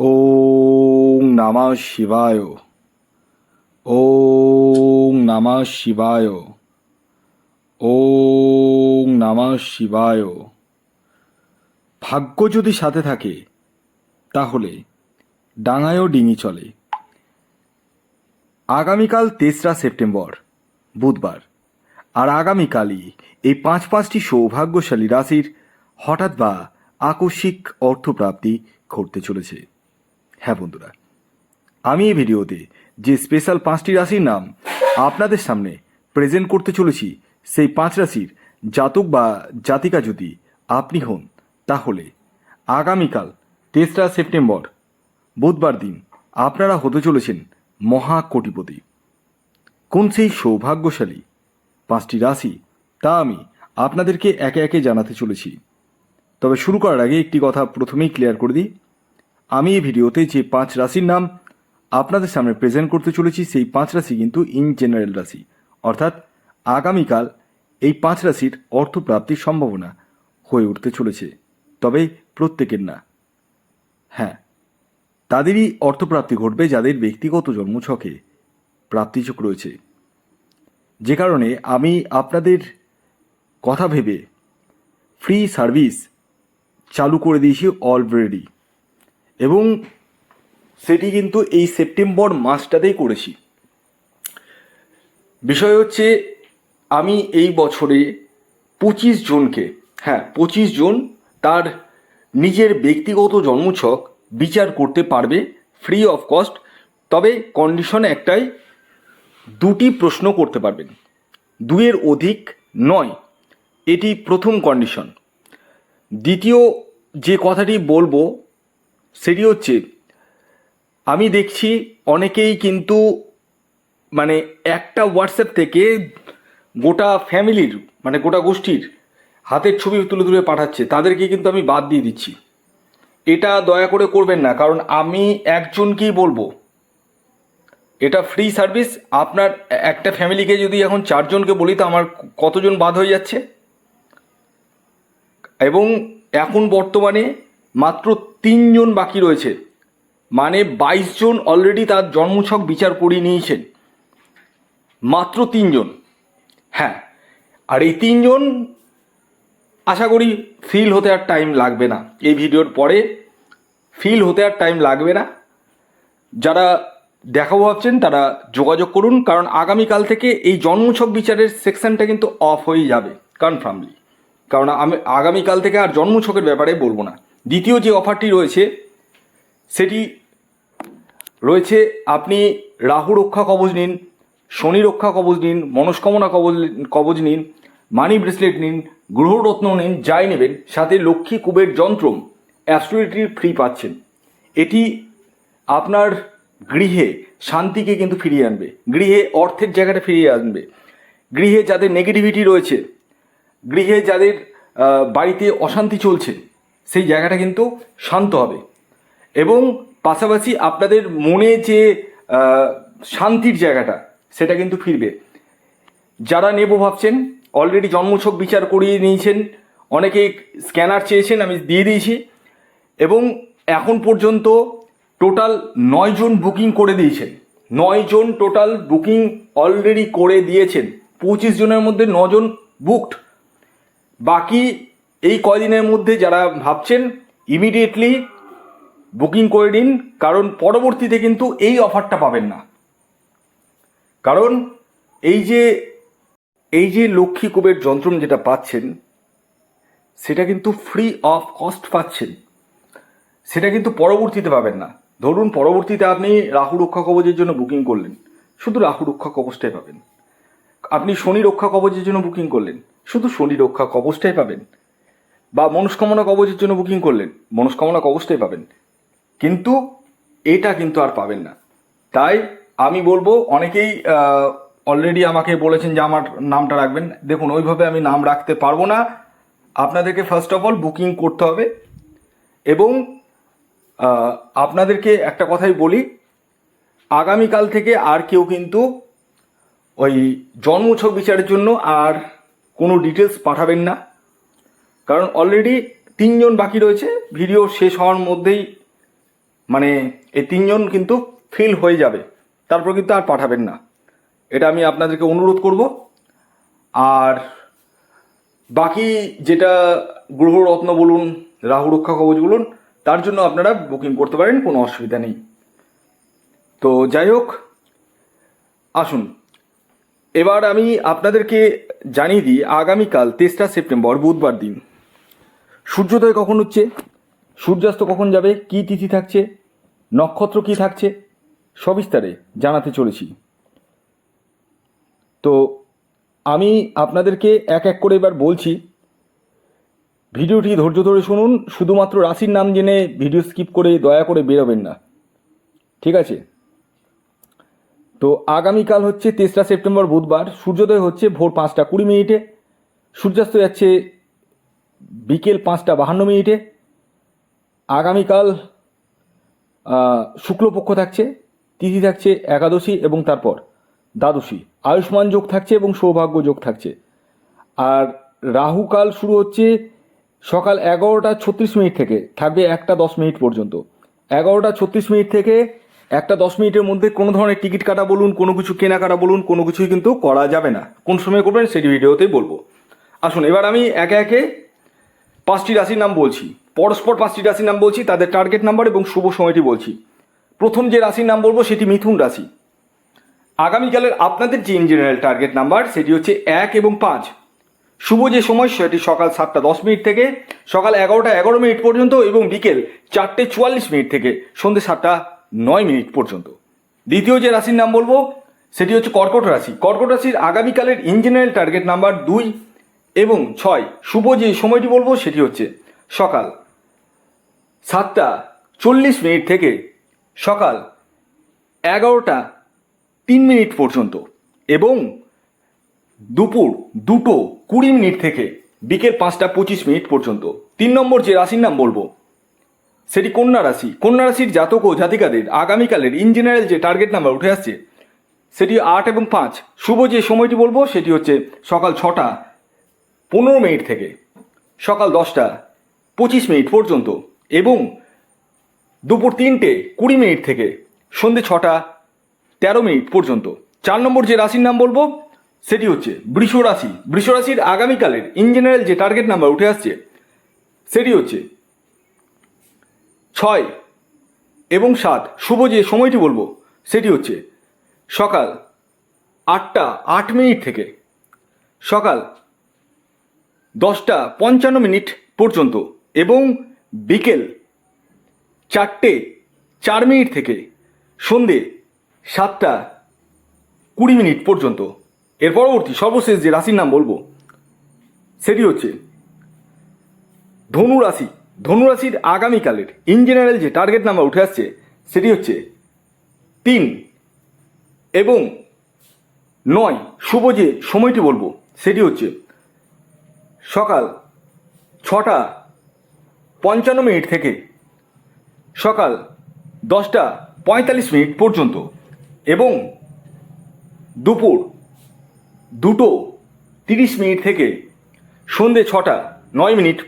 ওং নমঃ শিবায়। ওং নমঃ শিবায়। ওং নমঃ শিবায়। ভাগ্য যদি সাথে থাকে, তাহলে ডাঙায়ও ডিঙি চলে। আগামীকাল তেসরা সেপ্টেম্বর, বুধবার। আর আগামীকালই এই পাঁচ পাঁচটি সৌভাগ্যশালী রাশির হঠাৎ বা আকস্মিক অর্থপ্রাপ্তি ঘটতে চলেছে। হ্যাঁ বন্ধুরা, আমি এই ভিডিওতে যে স্পেশাল পাঁচটি রাশির নাম আপনাদের সামনে প্রেজেন্ট করতে চলেছি, সেই পাঁচ রাশির জাতক বা জাতিকা যদি আপনি হন, তাহলে আগামীকাল তেসরা সেপ্টেম্বর বুধবার দিন আপনারা হতে চলেছেন মহা কোটিপতি কোন সেই সৌভাগ্যশালী পাঁচটি রাশি তা আমি আপনাদেরকে একে একে জানাতে চলেছি। তবে শুরু করার আগে একটি কথা প্রথমেই ক্লিয়ার করে দিই। আমি এই ভিডিওতে যে পাঁচ রাশির নাম আপনাদের সামনে প্রেজেন্ট করতে চলেছি, সেই পাঁচ রাশি কিন্তু ইন জেনারেল রাশি। অর্থাৎ আগামীকাল এই পাঁচ রাশির অর্থপ্রাপ্তির সম্ভাবনা হয়ে উঠতে চলেছে। তবে প্রত্যেকের না। হ্যাঁ তাদেরই অর্থপ্রাপ্তি ঘটবে যাদের ব্যক্তিগত জন্মছকে প্রাপ্তিযোগ রয়েছে। যে কারণে আমি আপনাদের কথা ভেবে ফ্রি সার্ভিস চালু করে দিয়েছি অলরেডি এবং সেটি কিন্তু এই সেপ্টেম্বর মাসটাতেই করেছি। বিষয় হচ্ছে, আমি এই বছরে পঁচিশ জনকে হ্যাঁ পঁচিশ জন তার নিজের ব্যক্তিগত জন্মছক বিচার করতে পারবে ফ্রি অফ কস্ট তবে কন্ডিশন একটাই, দুটি প্রশ্ন করতে পারবেন। দুয়ের অধিক নয়, এটি প্রথম কন্ডিশন দ্বিতীয় যে কথাটি বলব সেটি হচ্ছে, আমি দেখছি অনেকেই কিন্তু মানে একটা হোয়াটসঅ্যাপ থেকে গোটা ফ্যামিলির মানে গোটা গোষ্ঠীর হাতের ছবি তুলে তুলে পাঠাচ্ছে। তাদেরকে কিন্তু আমি বাদ দিয়ে দিচ্ছি। এটা দয়া করে করবেন না, কারণ আমি একজনকেই বলব। এটা ফ্রি সার্ভিস আপনার একটা ফ্যামিলিকে যদি এখন চারজনকে বলি, তো আমার কতজন বাদ হয়ে যাচ্ছে? এবং এখন বর্তমানে মাত্র তিনজন বাকি রয়েছে। মানে বাইশ জন অলরেডি তার জন্মছক বিচার করিয়ে নিয়েছেন। মাত্র তিনজন। হ্যাঁ আর এই তিনজন আশা করি ফিল হতে আর টাইম লাগবে না। এই ভিডিওর পরে ফিল হতে আর টাইম লাগবে না। যারা দেখাবো ভাবছেন, তারা যোগাযোগ করুন, কারণ আগামীকাল থেকে এই জন্মছক বিচারের সেকশনটা কিন্তু অফ হয়ে যাবে কনফার্মলি কারণ আমি আগামীকাল থেকে আর জন্মছকের ব্যাপারে বলব না। দ্বিতীয় যে অফারটি রয়েছে, সেটি রয়েছে আপনি রাহু রক্ষা কবজ নিন, শনি রক্ষা কবজ নিন, মনস্কামনা কবজ কবজ নিন, মানি ব্রেসলেট নিন, গ্রহরত্ন নিন, যাই নেবেন, সাথে লক্ষ্মী কুবের যন্ত্র অ্যাস্ট্রোলিটি ফ্রি পাচ্ছেন। এটি আপনার গৃহে শান্তিকে কিন্তু ফিরিয়ে আনবে, গৃহে অর্থের জায়গাটা ফিরিয়ে আনবে। গৃহে যাদের নেগেটিভিটি রয়েছে, গৃহে যাদের বাড়িতে অশান্তি চলছে সেই জায়গাটা কিন্তু শান্ত হবে। এবং পাশাপাশি আপনাদের মনে যে শান্তির জায়গাটা, সেটা কিন্তু ফিরবে। যারা নেব ভাবছেন অলরেডি জন্মছক বিচার করিয়ে নিয়েছেন, অনেকে স্ক্যানার চেয়েছেন, আমি দিয়ে দিয়েছি। এবং এখন পর্যন্ত টোটাল নয় জন বুকিং করে দিয়েছেন। নয় জন টোটাল বুকিং অলরেডি করে দিয়েছেন। পঁচিশ জনের মধ্যে নজন বুকড বাকি এই কয়দিনের মধ্যে যারা ভাবছেন ইমিডিয়েটলি বুকিং করে নিন, কারণ পরবর্তীতে কিন্তু এই অফারটা পাবেন না। কারণ এই যে এই যে লক্ষ্মী কুবের যন্ত্রম যেটা পাচ্ছেন, সেটা কিন্তু ফ্রি অফ কস্ট পাচ্ছেন। সেটা কিন্তু পরবর্তীতে পাবেন না। ধরুন, পরবর্তীতে আপনি রাহু রক্ষা কবচের জন্য বুকিং করলেন। শুধু রাহু রক্ষা কবচটাই পাবেন। আপনি শনি রক্ষা কবচের জন্য বুকিং করলেন। শুধু শনি রক্ষা কবচটাই পাবেন। বা মনস্কামনা কবচের জন্য বুকিং করলেন। মনস্কামনা কবচটাই পাবেন। কিন্তু এটা কিন্তু আর পাবেন না। তাই আমি বলব, অনেকেই অলরেডি আমাকে বলেছেন যে আমার নামটা রাখবেন। দেখুন, ওইভাবে আমি নাম রাখতে পারব না। আপনাদেরকে ফার্স্ট অফ অল বুকিং করতে হবে এবং আপনাদেরকে একটা কথাই বলি, আগামীকাল থেকে আর কেউ কিন্তু ওই জন্মছক বিচারের জন্য আর কোনো ডিটেলস পাঠাবেন না। কারণ অলরেডি তিনজন বাকি রয়েছে ভিডিও শেষ হওয়ার মধ্যেই মানে এই তিনজন কিন্তু ফিল হয়ে যাবে। তারপর কিন্তু আর পাঠাবেন না। এটা আমি আপনাদেরকে অনুরোধ করব। আর বাকি যেটা গ্রহরত্ন বলুন, রাহু রক্ষা কবচ বলুন, তার জন্য আপনারা বুকিং করতে পারেন, কোনো অসুবিধা নেই। তো যাই হোক, আসুন। এবার আমি আপনাদেরকে জানিয়ে দিই, আগামীকাল তেসরা সেপ্টেম্বর, বুধবার দিন। সূর্যোদয় কখন হচ্ছে? সূর্যাস্ত কখন যাবে? কী তিথি থাকছে? নক্ষত্র কী থাকছে? সবিস্তারে জানাতে চলেছি। তো আমি আপনাদেরকে এক এক করে এবার বলছি। ভিডিওটি ধৈর্য ধরে শুনুন, শুধুমাত্র রাশির নাম জেনে ভিডিও স্কিপ করে দয়া করে বেরোবেন না। ঠিক আছে? তো আগামীকাল হচ্ছে তেসরা সেপ্টেম্বর বুধবার, সূর্যোদয় হচ্ছে ভোর পাঁচটা কুড়ি মিনিটে। সূর্যাস্ত যাচ্ছে বিকেল পাঁচটা বাহান্ন মিনিটে। আগামীকাল শুক্লপক্ষ থাকছে, তিথি থাকছে একাদশী এবং তারপর দ্বাদশী। আয়ুষ্মান যোগ থাকছে এবং সৌভাগ্য যোগ থাকছে। আর রাহুকাল শুরু হচ্ছে সকাল এগারোটা ছত্রিশ মিনিট থেকে, থাকবে একটা দশ মিনিট পর্যন্ত। এগারোটা ছত্রিশ মিনিট থেকে একটা দশ মিনিটের মধ্যে কোনো ধরনের টিকিট কাটা বলুন, কোনো কিছু কেনাকাটা বলুন, কোনো কিছুই কিন্তু করা যাবে না। কোন সময় করবেন সেটি ভিডিওতেই বলব। আসুন, এবার আমি একে একে পাঁচটি রাশির নাম বলছি। পরস্পর পাঁচটি রাশির নাম বলছি, তাদের টার্গেট নাম্বার এবং শুভ সময়টি বলছি। প্রথম যে রাশির নাম বলব, সেটি মিথুন রাশি। আগামীকালের আপনাদের যে ইন জেনারেল টার্গেট নাম্বার সেটি হচ্ছে এক এবং পাঁচ। শুভ যে সময়, সেটি সকাল সাতটা দশ মিনিট থেকে, সকাল এগারোটা এগারো মিনিট পর্যন্ত এবং বিকেল চারটে চুয়াল্লিশ মিনিট থেকে সন্ধ্যে সাতটা নয় মিনিট পর্যন্ত। দ্বিতীয় যে রাশির নাম বলব, সেটি হচ্ছে কর্কট রাশি। কর্কট রাশির আগামীকালের ইন জেনারেল টার্গেট নাম্বার দুই এবং ছয়, শুভ যে সময়টি বলব সেটি হচ্ছে সকাল সাতটা চল্লিশ মিনিট থেকে সকাল এগারোটা তিন মিনিট পর্যন্ত এবং দুপুর দুটো কুড়ি মিনিট থেকে বিকেল পাঁচটা পঁচিশ মিনিট পর্যন্ত। তিন নম্বর যে রাশির নাম বলব সেটি কন্যা রাশি। কন্যা রাশির জাতক ও জাতিকাদের আগামীকালের ইন জেনারেল যে টার্গেট নাম্বার উঠে আসছে সেটি আট এবং পাঁচ। শুভ যে সময়টি বলব সেটি হচ্ছে সকাল ছটা পনেরো মিনিট থেকে সকাল দশটা পঁচিশ মিনিট পর্যন্ত এবং দুপুর তিনটে কুড়ি মিনিট থেকে সন্ধে ছটা তেরো মিনিট পর্যন্ত। চার নম্বর যে রাশির নাম বলব, সেটি হচ্ছে বৃষ রাশি। বৃষ রাশির আগামীকালের ইন জেনারেল যে টার্গেট নাম্বার উঠে আসছে, সেটি হচ্ছে ছয় এবং সাত। শুভ যে সময়টি বলব, সেটি হচ্ছে সকাল আটটা আট মিনিট থেকে সকাল দশটা পঞ্চান্ন মিনিট পর্যন্ত এবং বিকেল চারটে চার মিনিট থেকে সন্ধে সাতটা কুড়ি মিনিট পর্যন্ত। এর পরবর্তী সর্বশেষ যে রাশির নাম বলব, সেটি হচ্ছে ধনু রাশি ধনু রাশির আগামীকালের ইন জেনারেল যে টার্গেট নাম্বার উঠে আসছে, সেটি হচ্ছে তিন এবং নয়। শুভ যে সময়টি বলব, সেটি হচ্ছে সকাল ছটা পঞ্চান্ন মিনিট থেকে সকাল দশটা পঁয়তাল্লিশ মিনিট পর্যন্ত এবং দুপুর দুটো তিরিশ মিনিট থেকে সন্ধে ছটা নয় মিনিট